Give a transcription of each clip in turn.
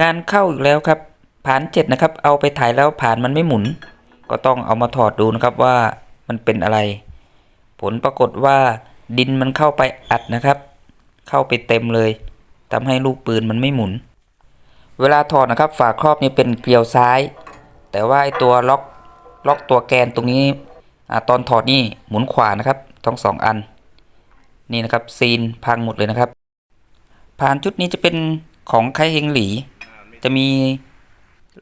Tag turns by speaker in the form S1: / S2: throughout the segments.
S1: งานเข้าอีกแล้วครับผานเจ็ดนะครับ เอาไปถ่ายแล้วผานมันไม่หมุน ก็ต้องเอามาถอดดูนะครับว่ามันเป็นอะไร ผลปรากฏว่าดินมันเข้าไปอัดนะครับ เข้าไปเต็มเลยทำให้ลูกปืนมันไม่หมุน เวลาถอดนะครับ ฝาครอบนี่เป็นเกลียวซ้าย แต่ว่าไอตัวล็อกล็อกตัวแกนตรงนี้อตอนถอดนี่หมุนขวานะครับทั้งสองอัน นี่นะครับซีนพังหมดเลยนะครับ ผ่านชุดนี้จะเป็นของไคเฮงหลี จะมี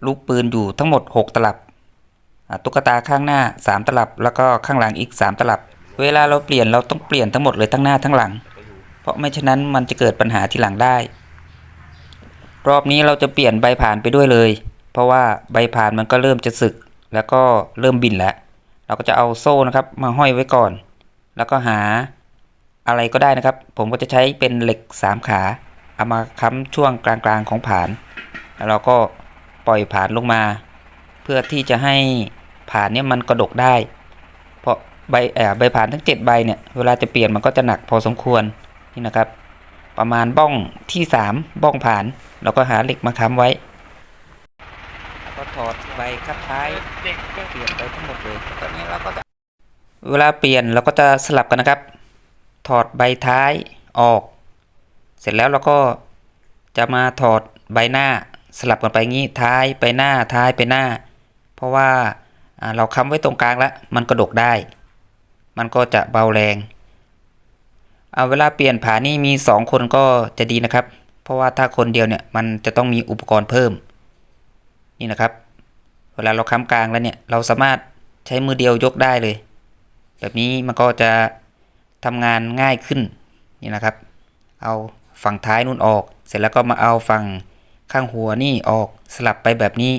S1: ลูกปืนอยู่ทั้งหมด 6 ตลับตุ๊กตาข้างหน้า 3 ตลับ แล้วก็ข้างหลังอีก 3 ตลับ เวลาเราเปลี่ยนเราต้องเปลี่ยนทั้งหมดเลยทั้งหน้าทั้งหลัง เพราะไม่ฉะนั้นมันจะเกิดปัญหาทีหลังได้ รอบนี้เราจะเปลี่ยนใบผ่านไปด้วยเลย เพราะว่าใบผ่านมันก็เริ่มจะสึก แล้วก็เริ่มบินแล้ว เราก็จะเอาโซ่นะครับมาห้อยไว้ก่อน แล้วก็หาอะไรก็ได้นะครับ ผมก็จะใช้เป็นเหล็ก 3 ขา เอามาค้ำช่วงกลางๆของผาน แล้วเราก็ปล่อยผ่านลงมา เพื่อที่จะให้ผ่านเนี่ยมันกระดกได้ เพราะใบใบผ่านทั้ง 7 ใบเนี่ยเวลาจะเปลี่ยนมันก็จะหนักพอสมควรนี่นะครับ ประมาณบ้องที่ 3 บ้องผ่านเราก็หาเหล็กมาค้ำไว้แล้วก็ถอดใบคัดท้าย
S2: เป
S1: ลี่ยนไปทั้งหมดเลยตอนนี้เราก็จะเวลาเปลี่ยนเราก็จะสลับกันนะครับ ถอดใบท้ายออก เสร็จแล้วเราก็จะมาถอดใบหน้า สลับกันไปงี้ท้ายไปหน้าท้ายไปหน้า เพราะว่าเราค้ำไว้ตรงกลางแล้วมันกระดกได้ มันก็จะเบาแรงเอาเวลาเปลี่ยนผานี่มีสองคนก็จะดีนะครับ เพราะว่าถ้าคนเดียวเนี่ยมันจะต้องมีอุปกรณ์เพิ่ม นี่นะครับ เวลาเราค้ำกลางแล้วเนี่ยเราสามารถใช้มือเดียวยกได้เลย แบบนี้มันก็จะทำงานง่ายขึ้นนี่นะครับ เอาฝั่งท้ายนู่นออก เสร็จแล้วก็มาเอาฝั่ง ข้างหัวนี่ออกสลับไปแบบนี้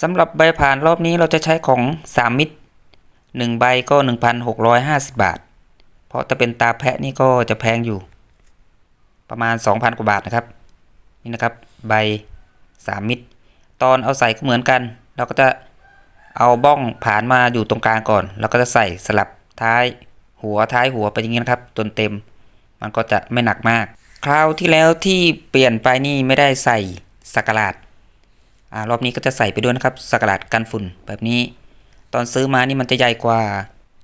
S1: สำหรับใบผ่านรอบนี้เราจะใช้ของ 3 มิตร 1 ใบก็ 1,650 บาท เพราะถ้าเป็นตาแพะนี่ก็จะแพงอยู่ ประมาณ 2,000 กว่าบาทนะครับ นี่นะครับใบ 3 มิตร ตอนเอาใส่ก็เหมือนกัน เราก็จะเอาบ้องผานมาอยู่ตรงกลางก่อน แล้วก็จะใส่สลับท้ายหัวท้ายหัวไปอย่างนี้นะครับ จนเต็ม มันก็จะไม่หนักมาก คราวที่แล้วที่เปลี่ยนไปนี่ไม่ได้ใส่สกกะลาดอ่ารอบนี้ก็จะใส่ไปด้วยนะครับสกกะลาดกันฝุ่นแบบนี้ ตอนซื้อมานี่มันจะใหญ่กว่า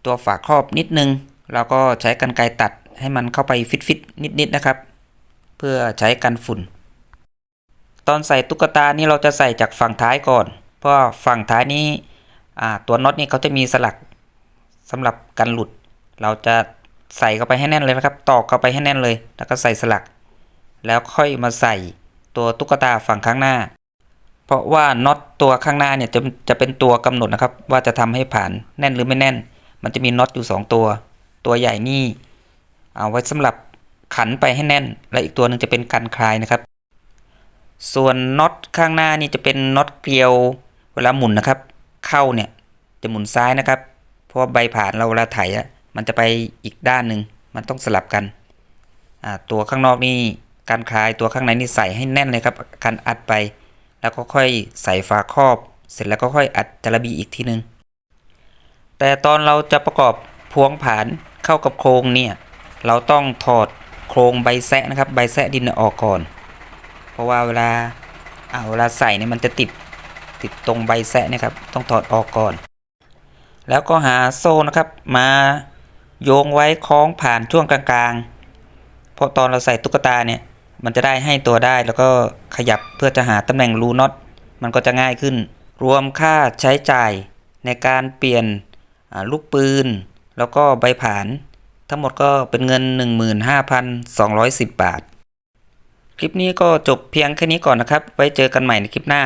S1: ตัวฝาครอบนิดนึง เราก็ใช้กันไกรตัดให้มันเข้าไปฟิตๆนิดๆนะครับ เพื่อใช้กันฝุ่น ตอนใส่ตุ๊กตานี่เราจะใส่จากฝั่งท้ายก่อน เพราะฝั่งท้ายนี้อ่ตัวน็อตนี่เขาจะมีสลักสำหรับกันหลุด เราจะ ใส่เข้าไปให้แน่นเลยนะครับ ตอกเข้าไปให้แน่นเลย แล้วก็ใส่สลัก แล้วค่อยมาใส่ตัวตุ๊กตาฝั่งข้างหน้า เพราะว่าน็อตตัวข้างหน้าเนี่ยจะจะเป็นตัวกำหนดนะครับ ว่าจะทำให้ผ่านแน่นหรือไม่แน่น มันจะมีน็อตอยู่ 2 ตัว ตัวใหญ่นี่ เอาไว้สำหรับขันไปให้แน่น และอีกตัวหนึ่งจะเป็นกันคลายนะครับ ส่วนน็อตข้างหน้านี่จะเป็นน็อตเกลียวเวลาหมุนนะครับ เข้าเนี่ยจะหมุนซ้ายนะครับ เพราะว่าใบผ่านเราเวลาไถอะ มันจะไปอีกด้านหนึ่งมันต้องสลับกัน ตัวข้างนอกนี่การคลายตัวข้างในนี่ใส่ให้แน่นเลยครับ การอัดไป แล้วก็ค่อยใส่ฝาครอบ เสร็จแล้วก็ค่อยอัดจระบีอีกทีหนึงแต่ตอนเราจะประกอบพวงผานเข้ากับโครงเนี่ยเราต้องถอดโครงใบแซะนะครับ ใบแซะดินออกก่อน เพราะว่าเวลาเอาเวลาใส่เนี่ยมันจะติดติดตรงใบแซะนะครับ ต้องถอดออกก่อน แล้วก็หาโซ่นะครับมา โยงไว้คล้องผ่านช่วงกลางๆ เพราะตอนเราใส่ตุ๊กตาเนี่ยมันจะได้ให้ตัวได้แล้วก็ขยับเพื่อจะหาตำแหน่งรูน็อตมันก็จะง่ายขึ้น รวมค่าใช้จ่ายในการเปลี่ยนลูกปืน แล้วก็ใบผาน ทั้งหมดก็เป็นเงิน 15,210 บาท คลิปนี้ก็จบเพียงแค่นี้ก่อนนะครับ ไว้เจอกันใหม่ในคลิปหน้า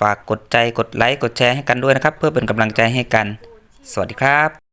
S1: ฝากกดใจกดไลค์กดแชร์ให้กันด้วยนะครับ เพื่อเป็นกำลังใจให้กัน สวัสดีครับ